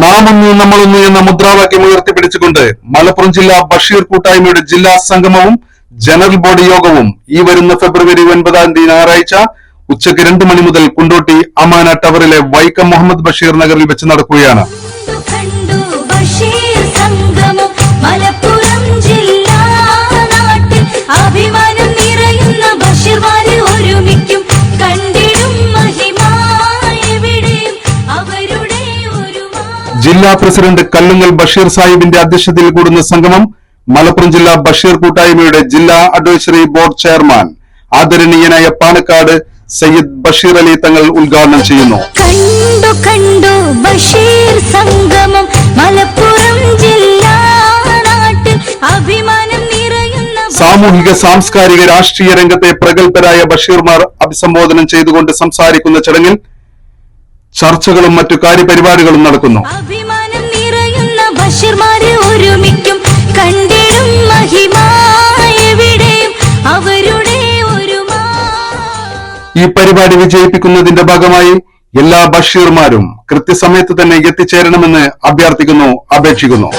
നാമൊന്ന് നമ്മളൊന്ന് എന്ന മുദ്രാവാക്യം ഉയർത്തിപ്പിടിച്ചുകൊണ്ട് മലപ്പുറം ജില്ലാ ബഷീർ കൂട്ടായ്മയുടെ ജില്ലാ സംഗമവും ജനറൽ ബോഡി യോഗവും ഈ വരുന്ന ഫെബ്രുവരി ഒൻപതാം തീയതി ഞായറാഴ്ച ഉച്ചയ്ക്ക് രണ്ടു മണി മുതൽ കുണ്ടോട്ടി അമാന ടവറിലെ വൈക്കം മുഹമ്മദ് ബഷീർ നഗറിൽ വെച്ച് നടക്കുകയാണ്. ജില്ലാ പ്രസിഡന്റ് കല്ലുങ്ങൽ ബഷീർ സാഹിബിന്റെ അധ്യക്ഷതയിൽ കൂടുന്ന സംഗമം മലപ്പുറം ജില്ലാ ബഷീർ കൂട്ടായ്മയുടെ ജില്ലാ അഡ്വൈസറി ബോർഡ് ചെയർമാൻ ആദരണീയനായ പാണക്കാട് സയ്യിദ് ബഷീർ അലി തങ്ങൾ ഉദ്ഘാടനം ചെയ്യുന്നു. കണ്ടു കണ്ടു ബഷീർ സംഗമം മലപ്പുറം ജില്ലാ അഭിമാനം സാമൂഹിക സാംസ്കാരിക രാഷ്ട്രീയ രംഗത്തെ പ്രഗത്ഭരായ ബഷീർമാർ അഭിസംബോധനം ചെയ്തുകൊണ്ട് സംസാരിക്കുന്ന ചടങ്ങിൽ ചർച്ചകളും മറ്റു കാര്യപരിപാടികളും നടക്കുന്നു. ഈ പരിപാടി വിജയിപ്പിക്കുന്നതിന്റെ ഭാഗമായി എല്ലാ ബഷീർമാരും കൃത്യസമയത്ത് തന്നെ എത്തിച്ചേരണമെന്ന് അഭ്യർത്ഥിക്കുന്നു അപേക്ഷിക്കുന്നു.